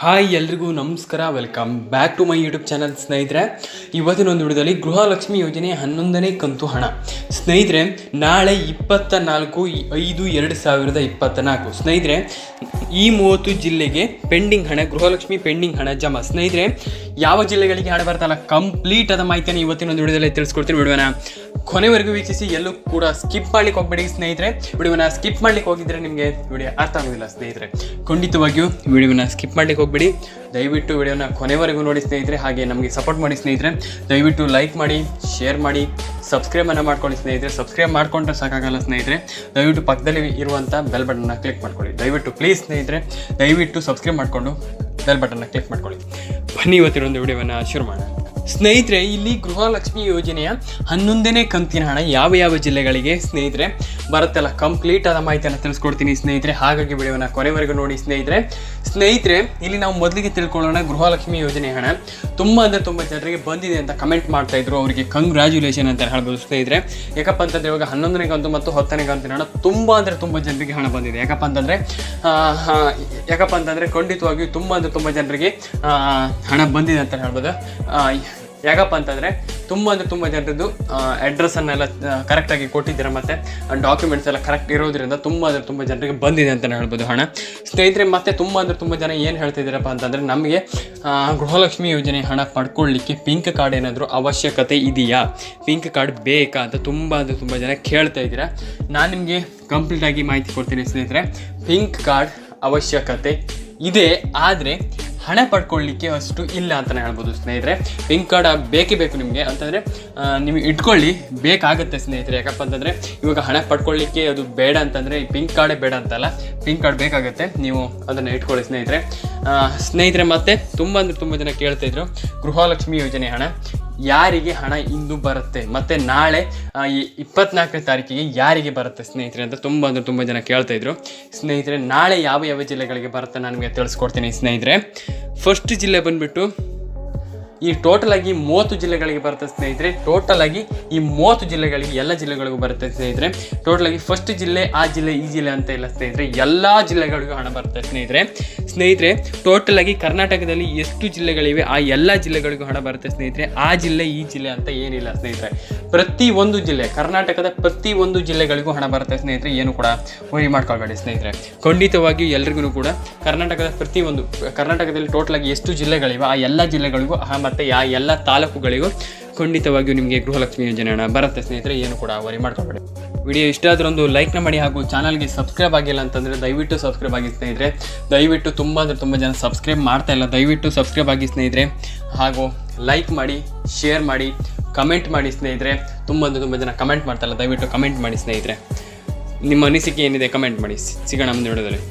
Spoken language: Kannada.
ಹಾಯ್ ಎಲ್ರಿಗೂ ನಮಸ್ಕಾರ, welcome back to my YouTube channel ಸ್ನೇಹಿತರೆ. ಇವತ್ತಿನ ಒಂದು ವಿಡಿಯೋದಲ್ಲಿ ಗೃಹಲಕ್ಷ್ಮಿ ಯೋಜನೆ ಹನ್ನೊಂದನೇ ಕಂತು ಹಣ. ಸ್ನೇಹಿತರೆ, ನಾಳೆ ಇಪ್ಪತ್ತ ನಾಲ್ಕು ಐದು ಎರಡು ಸಾವಿರದ ಇಪ್ಪತ್ತ ನಾಲ್ಕು ಸ್ನೇಹಿತರೆ, ಈ ಮೂವತ್ತು ಜಿಲ್ಲೆಗೆ ಪೆಂಡಿಂಗ್ ಹಣ, ಗೃಹಲಕ್ಷ್ಮಿ ಪೆಂಡಿಂಗ್ ಹಣ ಜಮಾ. ಸ್ನೇಹಿತರೆ, ಯಾವ ಜಿಲ್ಲೆಗಳಿಗೆ ಹಣ ಬರ್ತಲ್ಲ ಕಂಪ್ಲೀಟ್ ಆದ ಮಾಹಿತಿಯನ್ನು ಇವತ್ತಿನ ಒಂದು ವಿಡಿಯೋದಲ್ಲಿ ತಿಳಿಸ್ಕೊಡ್ತೀನಿ ವಿಡಿಯೋನ. ಕೊನೆವರೆಗೂ ವೀಕ್ಷಿಸಿ, ಎಲ್ಲೂ ಕೂಡ ಸ್ಕಿಪ್ ಮಾಡ್ಲಿಕ್ಕೆ ಹೋಗ್ಬೇಡಿ ಸ್ನೇಹಿತರೆ. ವಿಡಿಯೋನ ಸ್ಕಿಪ್ ಮಾಡ್ಲಿಕ್ಕೆ ಹೋಗಿದ್ರೆ ನಿಮಗೆ ವಿಡಿಯೋ ಅರ್ಥ ಆಗೋದಿಲ್ಲ ಸ್ನೇಹಿತರೆ. ಖಂಡಿತವಾಗಿಯೂ ವಿಡಿಯೋನ ಸ್ಕಿಪ್ ಮಾಡ್ಲಿಕ್ಕೆ ಹೋಗ್ಬೇಡಿ. ದಯವಿಟ್ಟು ವಿಡಿಯೋನ ಕೊನೆವರೆಗೂ ನೋಡಿ ಸ್ನೇಹಿತರೆ, ಹಾಗೆ ನಮಗೆ ಸಪೋರ್ಟ್ ಮಾಡಿ ಸ್ನೇಹಿತರೆ. ದಯವಿಟ್ಟು ಲೈಕ್ ಮಾಡಿ ಶೇರ್ ಮಾಡಿ ಸಬ್ಸ್ಕ್ರೈಬನ್ನು ಮಾಡ್ಕೊಳ್ಳಿ ಸ್ನೇಹಿತರೆ. ಸಬ್ಸ್ಕ್ರೈಬ್ ಮಾಡ್ಕೊಂಡ್ರೆ ಸಾಕಾಗಲ್ಲ ಸ್ನೇಹಿತರೆ. ದಯವಿಟ್ಟು ಪಕ್ಕದಲ್ಲಿ ಇರುವಂಥ ಬೆಲ್ ಬಟನ್ನ ಕ್ಲಿಕ್ ಮಾಡ್ಕೊಳ್ಳಿ. ದಯವಿಟ್ಟು ಪ್ಲೀಸ್ ಸ್ನೇಹಿತರೆ, ದಯವಿಟ್ಟು ಸಬ್ಸ್ಕ್ರೈಬ್ ಮಾಡಿಕೊಂಡು ಬೆಲ್ ಬಟನ್ನ ಕ್ಲಿಕ್ ಮಾಡ್ಕೊಳ್ಳಿ. ಬನ್ನಿ ಇವತ್ತಿರೊಂದು ವಿಡಿಯೋವನ್ನು ಶುರು ಮಾಡೋಣ. ಸ್ನೇಹಿತರೆ, ಇಲ್ಲಿ ಗೃಹಲಕ್ಷ್ಮಿ ಯೋಜನೆಯ ಹನ್ನೊಂದನೇ ಕಂತಿನ ಹಣ ಯಾವ ಯಾವ ಜಿಲ್ಲೆಗಳಿಗೆ? ಸ್ನೇಹಿತರೆ, ಬರುತ್ತಲ್ಲ ಕಂಪ್ಲೀಟ್ ಆದ ಮಾಹಿತಿಯನ್ನು ತಿಳಿಸ್ಕೊಡ್ತೀನಿ ಸ್ನೇಹಿತರೆ. ಹಾಗಾಗಿ ವಿಡಿಯೋನ ಕೊನೆವರೆಗೂ ನೋಡಿ ಸ್ನೇಹಿತರೆ. ಸ್ನೇಹಿತರೆ, ಇಲ್ಲಿ ನಾವು ಮೊದಲಿಗೆ ತಿಳ್ಕೊಳ್ಳೋಣ ಗೃಹಲಕ್ಷ್ಮಿ ಯೋಜನೆ ಹಣ. ತುಂಬ ಅಂದರೆ ತುಂಬ ಜನರಿಗೆ ಬಂದಿದೆ ಅಂತ ಕಮೆಂಟ್ ಮಾಡ್ತಾ ಇದ್ರು. ಅವರಿಗೆ ಕಂಗ್ರ್ಯಾಚುಲೇಷನ್ ಅಂತ ಹೇಳ್ಬೋದು ಸ್ನೇಹಿತರೆ. ಯಾಕಪ್ಪ ಅಂತಂದ್ರೆ ಇವಾಗ ಹನ್ನೊಂದನೇ ಕಂತು ಮತ್ತು ಹತ್ತನೇ ಕಂತಿನ ಹಣ ತುಂಬ ಅಂದರೆ ತುಂಬ ಜನರಿಗೆ ಹಣ ಬಂದಿದೆ. ಯಾಕಪ್ಪ ಅಂತಂದರೆ ಯಾಕಪ್ಪ ಅಂತಂದರೆ ಖಂಡಿತವಾಗಿಯೂ ತುಂಬ ಅಂದರೆ ತುಂಬ ಜನರಿಗೆ ಹಣ ಬಂದಿದೆ ಅಂತ ಹೇಳ್ಬೋದು. ಯಾಕಪ್ಪ ಅಂತಂದರೆ ತುಂಬ ಅಂದರೆ ತುಂಬ ಜನರದ್ದು ಅಡ್ರೆಸ್ಸನ್ನೆಲ್ಲ ಕರೆಕ್ಟಾಗಿ ಕೊಟ್ಟಿದ್ದೀರ ಮತ್ತು? ಡಾಕ್ಯುಮೆಂಟ್ಸ್ ಎಲ್ಲ ಕರೆಕ್ಟ್ ಇರೋದ್ರಿಂದ ತುಂಬ ಅಂದರೆ ತುಂಬ ಜನರಿಗೆ ಬಂದಿದೆ ಅಂತಲೇ ಹೇಳ್ಬೋದು ಹಣ ಸ್ನೇಹಿತರೆ, ಮತ್ತೆ ತುಂಬ ಅಂದರೆ ತುಂಬ ಜನ ಏನು ಹೇಳ್ತಿದ್ದೀರಪ್ಪ ಅಂತಂದರೆ ನಮಗೆ ಗೃಹಲಕ್ಷ್ಮಿ ಯೋಜನೆ ಹಣ ಪಡ್ಕೊಳ್ಳಿಕ್ಕೆ ಪಿಂಕ್ ಕಾರ್ಡ್ ಏನಾದರೂ ಅವಶ್ಯಕತೆ ಇದೆಯಾ? ಪಿಂಕ್ ಕಾರ್ಡ್ ಬೇಕಾ ಅಂತ ತುಂಬ ಅಂದರೆ ತುಂಬ ಜನ ಕೇಳ್ತಾ ಇದ್ದೀರಾ. ನಾನು ನಿಮಗೆ ಕಂಪ್ಲೀಟಾಗಿ ಮಾಹಿತಿ ಕೊಡ್ತೀನಿ ಸ್ನೇಹಿತರೆ. ಪಿಂಕ್ ಕಾರ್ಡ್ ಅವಶ್ಯಕತೆ ಇದೆ, ಆದರೆ ಹಣ ಪಡ್ಕೊಳ್ಳಿಕ್ಕೆ ಅಷ್ಟು ಇಲ್ಲ ಅಂತಲೇ ಹೇಳ್ಬೋದು ಸ್ನೇಹಿತರೆ. ಪಿಂಕ್ ಕಾರ್ಡ್ ಬೇಕೇ ಬೇಕು ನಿಮಗೆ ಅಂತಂದರೆ ನೀವು ಇಟ್ಕೊಳ್ಳಿ, ಬೇಕಾಗುತ್ತೆ ಸ್ನೇಹಿತರೆ. ಯಾಕಪ್ಪ ಅಂತಂದರೆ, ಇವಾಗ ಹಣ ಪಡ್ಕೊಳ್ಳಿಕ್ಕೆ ಅದು ಬೇಡ ಅಂತಂದರೆ, ಈ ಪಿಂಕ್ ಕಾರ್ಡೇ ಬೇಡ ಅಂತಲ್ಲ ಪಿಂಕ್ ಕಾರ್ಡ್ ಬೇಕಾಗುತ್ತೆ. ನೀವು ಅದನ್ನು ಇಟ್ಕೊಳ್ಳಿ ಸ್ನೇಹಿತರೆ. ಸ್ನೇಹಿತರೆ, ಮತ್ತೆ ತುಂಬ ಅಂದರೆ ತುಂಬ ಜನ ಕೇಳ್ತಾಯಿದ್ರು ಗೃಹಲಕ್ಷ್ಮಿ ಯೋಜನೆ ಹಣ. ಯಾರಿಗೆ ಹಣ ಇಂದು ಬರುತ್ತೆ? ಮತ್ತೆ ನಾಳೆ ಇಪ್ಪತ್ನಾಲ್ಕನೇ ತಾರೀಕಿಗೆ ಯಾರಿಗೆ ಬರುತ್ತೆ ಸ್ನೇಹಿತರೆ ಅಂತ ತುಂಬ ಅಂದರೆ ತುಂಬ ಜನ ಕೇಳ್ತಾ ಇದ್ರು. ಸ್ನೇಹಿತರೆ, ನಾಳೆ ಯಾವ ಯಾವ ಜಿಲ್ಲೆಗಳಿಗೆ ಬರುತ್ತೆ ನಾನು ನಿಮಗೆ ತಿಳಿಸ್ಕೊಡ್ತೀನಿ ಸ್ನೇಹಿತರೆ. ಫಸ್ಟ್ ಜಿಲ್ಲೆ ಬಂದ್ಬಿಟ್ಟು ಈ ಟೋಟಲ್ ಆಗಿ ಮೂವತ್ತು ಜಿಲ್ಲೆಗಳಿಗೆ ಬರುತ್ತೆ ಸ್ನೇಹಿತರೆ. ಟೋಟಲ್ ಆಗಿ ಈ ಮೂವತ್ತು ಜಿಲ್ಲೆಗಳಿಗೆ, ಎಲ್ಲ ಜಿಲ್ಲೆಗಳಿಗೂ ಬರುತ್ತೆ ಸ್ನೇಹಿತರೆ. ಟೋಟಲ್ ಆಗಿ ಫಸ್ಟ್ ಜಿಲ್ಲೆ, ಆ ಜಿಲ್ಲೆ, ಈ ಜಿಲ್ಲೆ ಅಂತ ಇಲ್ಲ ಸ್ನೇಹಿತರೆ. ಎಲ್ಲ ಜಿಲ್ಲೆಗಳಿಗೂ ಹಣ ಬರುತ್ತೆ ಸ್ನೇಹಿತರೆ. ಸ್ನೇಹಿತರೆ ಟೋಟಲ್ ಆಗಿ ಕರ್ನಾಟಕದಲ್ಲಿ ಎಷ್ಟು ಜಿಲ್ಲೆಗಳಿವೆ, ಆ ಎಲ್ಲ ಜಿಲ್ಲೆಗಳಿಗೂ ಹಣ ಬರುತ್ತೆ ಸ್ನೇಹಿತರೆ. ಆ ಜಿಲ್ಲೆ, ಈ ಜಿಲ್ಲೆ ಅಂತ ಏನಿಲ್ಲ ಸ್ನೇಹಿತರೆ. ಪ್ರತಿ ಒಂದು ಜಿಲ್ಲೆ, ಕರ್ನಾಟಕದ ಪ್ರತಿ ಒಂದು ಜಿಲ್ಲೆಗಳಿಗೂ ಹಣ ಬರುತ್ತೆ ಸ್ನೇಹಿತರೆ. ಏನು ಕೂಡ ವರಿ ಮಾಡ್ಕೊಳ್ಬೇಡಿ ಸ್ನೇಹಿತರೆ. ಖಂಡಿತವಾಗಿಯೂ ಎಲ್ರಿಗೂ ಕೂಡ ಕರ್ನಾಟಕದ ಪ್ರತಿ ಒಂದು, ಕರ್ನಾಟಕದಲ್ಲಿ ಟೋಟಲ್ ಆಗಿ ಎಷ್ಟು ಜಿಲ್ಲೆಗಳಿವೆ, ಆ ಎಲ್ಲ ಜಿಲ್ಲೆಗಳಿಗೂ ಆ ಮತ್ತು ಯಾ ಎಲ್ಲ ತಾಲೂಕುಗಳಿಗೂ ಖಂಡಿತವಾಗಿಯೂ ನಿಮಗೆ ಗೃಹಲಕ್ಷ್ಮಿ ಯೋಜನೆ ಬರುತ್ತೆ ಸ್ನೇಹಿತರೆ, ಏನು ಕೂಡ ವರಿ ಮಾಡ್ಕೊಬೇಡಿ. ವಿಡಿಯೋ ಇಷ್ಟ ಒಂದು ಲೈಕ್ನ ಮಾಡಿ ಹಾಗೂ ಚಾನಲ್ಗೆ ಸಬ್ಸ್ಕ್ರೈಬ್ ಆಗಿಲ್ಲ ಅಂತಂದರೆ ದಯವಿಟ್ಟು ಸಬ್ಸ್ಕ್ರೈಬ್ ಆಗಿ ಸ್ನೇಹಿತರೆ. ದಯವಿಟ್ಟು ತುಂಬ ಅಂದರೆ ತುಂಬ ಜನ ಸಬ್ಸ್ಕ್ರೈಬ್ ಮಾಡ್ತಾ ಇಲ್ಲ, ದಯವಿಟ್ಟು ಸಬ್ಸ್ಕ್ರೈಬ್ ಆಗಿ ಸ್ನೇಹಿತರೆ. ಹಾಗೂ ಲೈಕ್ ಮಾಡಿ ಶೇರ್ ಮಾಡಿ ಕಮೆಂಟ್ ಮಾಡಿ ಸ್ನೇಹಿತರೆ. ತುಂಬ ಅಂದರೆ ತುಂಬ ಜನ ಕಮೆಂಟ್ ಮಾಡ್ತಾಯಿಲ್ಲ ದಯವಿಟ್ಟು ಕಮೆಂಟ್ ಮಾಡಿ ಸ್ನೇಹಿತರೆ. ನಿಮ್ಮ ಅನಿಸಿಕೆ ಏನಿದೆ ಕಮೆಂಟ್ ಮಾಡಿ, ಸಿಗೋಣ ಮುಂದೆ ವಿಡಿಯೋದಲ್ಲಿ.